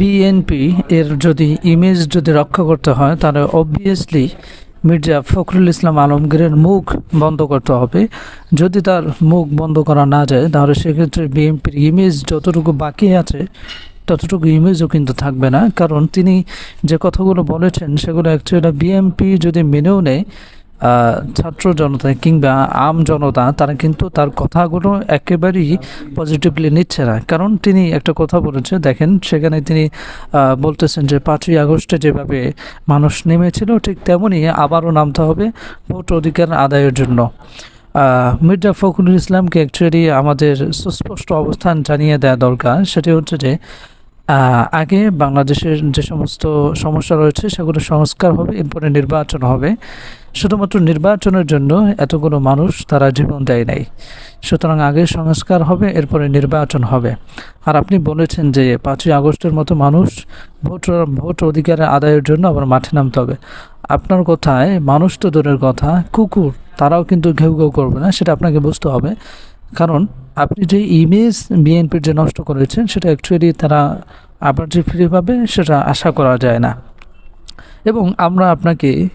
BNP এর যদি image যদি রক্ষা করতে হয়, তাহলে অবভিয়াসলি মির্জা ফখরুল ইসলাম আলমগীরের মুখ বন্ধ করতে হবে। যদি তার মুখ বন্ধ করা না যায়, তাহলে সেক্ষেত্রে বিএনপির ইমেজ যতটুকু বাকি আছে, ততটুকু ইমেজও কিন্তু থাকবে না। কারণ তিনি যে কথাগুলো বলেছেন, সেগুলো অ্যাকচুয়ালি বিএনপি যদি মেনেও নেয় ছাত্র জনতা কিংবা আম জনতা, তারা কিন্তু তার কথাগুলো একেবারেই পজিটিভলি নিচ্ছে না। কারণ তিনি একটা কথা বলেছে, দেখেন, সেখানে তিনি বলতেছেন যে পাঁচই আগস্টে যেভাবে মানুষ নেমেছিল, ঠিক তেমনই আবারও নামতে হবে ভোট অধিকার আদায়ের জন্য। মির্জা ফখরুল ইসলামকে অ্যাকচুয়ালি আমাদের সুস্পষ্ট অবস্থান জানিয়ে দেওয়া দরকার, সেটি হচ্ছে যে আগে বাংলাদেশের যে সমস্ত সমস্যা রয়েছে, সেগুলো সংস্কার হবে, এরপরে নির্বাচন হবে। শুধুমাত্র নির্বাচনের জন্য এতগুলো মানুষ তারা জীবন দেয় নাই। সুতরাং আগে সংস্কার হবে, এরপরে নির্বাচন হবে। আর আপনি বলেছেন যে পাঁচই আগস্টের মতো মানুষ ভোট ভোট অধিকারের আদায়ের জন্য আবার মাঠে নামতে হবে। আপনার কথায় মানুষ তো দূরের কথা, কুকুর, তারাও কিন্তু ঘেউ ঘেউ করবে না, সেটা আপনাকে বুঝতে হবে। কারণ আপনি যে ইমেজ বিএনপির যে নষ্ট করেছেন, সেটা অ্যাকচুয়ালি তারা আবার যে ফিরে পাবে, সেটা আশা করা যায় না। এবং আমরা আপনাকে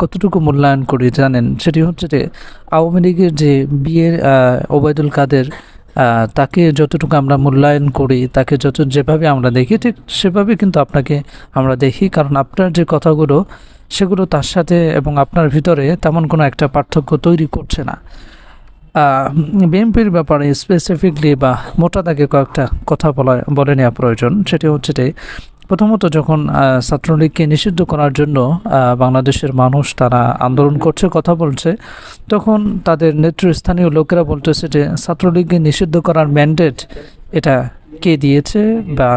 কতটুকু মূল্যায়ন করি জানেন? সেটি হচ্ছে যে, আওয়ামী লীগের যে বিয়ের ওবায়দুল কাদের তাকে যতটুকু আমরা মূল্যায়ন করি, তাকে যত যেভাবে আমরা দেখি, ঠিক সেভাবে কিন্তু আপনাকে আমরা দেখি। কারণ আপনার যে কথাগুলো, সেগুলো তার সাথে এবং আপনার ভিতরে তেমন কোনো একটা পার্থক্য তৈরি করছে না। বিএনপির ব্যাপারে স্পেসিফিকলি বা মোটা দাগে কয়েকটা কথা বলা বলে নেওয়া প্রয়োজন। সেটি হচ্ছে যে প্রথমত যখন ছাত্রলীগকে নিষিদ্ধ করার জন্য বাংলাদেশের মানুষ তারা আন্দোলন করছে, কথা বলছে, তখন তাদের নেতৃস্থানীয় লোকেরা বলতেছে যে ছাত্রলীগকে নিষিদ্ধ করার ম্যান্ডেট এটা কে দিয়েছে বা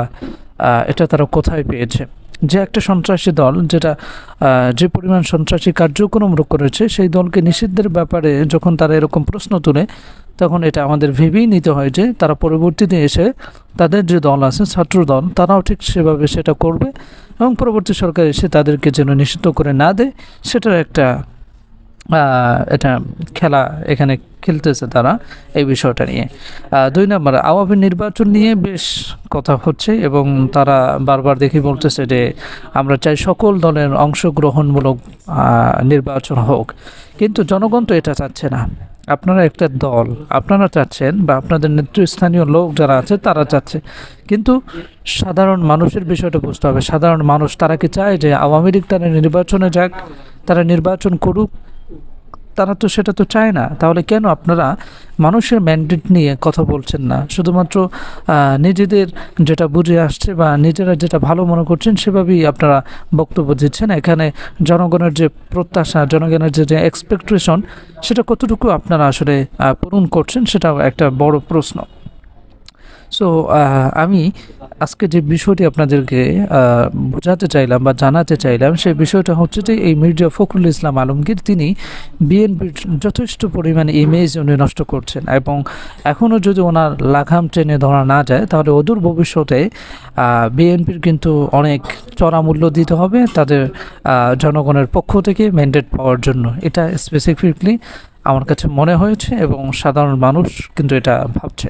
এটা তারা কোথায় পেয়েছে? যে একটা সন্ত্রাসী দল যেটা যে পরিমাণ সন্ত্রাসী কার্যক্রম করেছে, সেই দলকে নিষিদ্ধের ব্যাপারে যখন তারা এরকম প্রশ্ন তুলে তখন এটা আমাদের ভেবেই নিতে হয় যে তারা পরবর্তীতে এসে তাদের যে দল আছে ছাত্র দল তারাও ঠিক সেভাবে সেটা করবে এবং পরবর্তী সরকার এসে তাদেরকে যেন নিষিদ্ধ করে না দেয় সেটার একটা এটা খেলা এখানে খেলতেছে তারা এই বিষয়টা নিয়ে। দুই নম্বর, আওয়ামী নির্বাচন নিয়ে বেশ কথা হচ্ছে এবং তারা বারবার দেখি বলতেছে যে আমরা চাই সকল দলের অংশগ্রহণমূলক নির্বাচন হোক। কিন্তু জনগণ তো এটা চাচ্ছে না। আপনারা একটা দল, আপনারা চাচ্ছেন বা আপনাদের নেতৃস্থানীয় লোক যারা আছে তারা চাচ্ছে। কিন্তু সাধারণ মানুষের বিষয়টা বুঝতে হবে। সাধারণ মানুষ তারা কি চায় যে আওয়ামী লীগ তারা নির্বাচনে যাক, তারা নির্বাচন করুক তারা তো সেটা তো চায় না। তাহলে কেন আপনারা মানুষের ম্যান্ডেট নিয়ে কথা বলছেন না? শুধুমাত্র নিজেদের যেটা বুঝে আসছে বা নিজেরা যেটা ভালো মনে করছেন সেভাবেই আপনারা বক্তব্য দিচ্ছেন। এখানে জনগণের যে প্রত্যাশা, জনগণের যে এক্সপেকটেশন সেটা কতটুকু আপনারা আসলে পূরণ করছেন সেটাও একটা বড় প্রশ্ন। সো আমি আজকে যে বিষয়টি আপনাদেরকে বোঝাতে চাইলাম বা জানাতে চাইলাম সেই বিষয়টা হচ্ছে যে এই মির্জা ফখরুল ইসলাম আলমগীর, তিনি বিএনপির যথেষ্ট পরিমাণে ইমেজ উনি নষ্ট করছেন এবং এখনও যদি ওনার লাগাম ট্রেনে ধরা না যায়, তাহলে অদূর ভবিষ্যতে বিএনপির কিন্তু অনেক চড়া মূল্য দিতে হবে তাদের জনগণের পক্ষ থেকে ম্যান্ডেট পাওয়ার জন্য। এটা স্পেসিফিকলি আমার কাছে মনে হয়েছে এবং সাধারণ মানুষ কিন্তু এটা ভাবছে।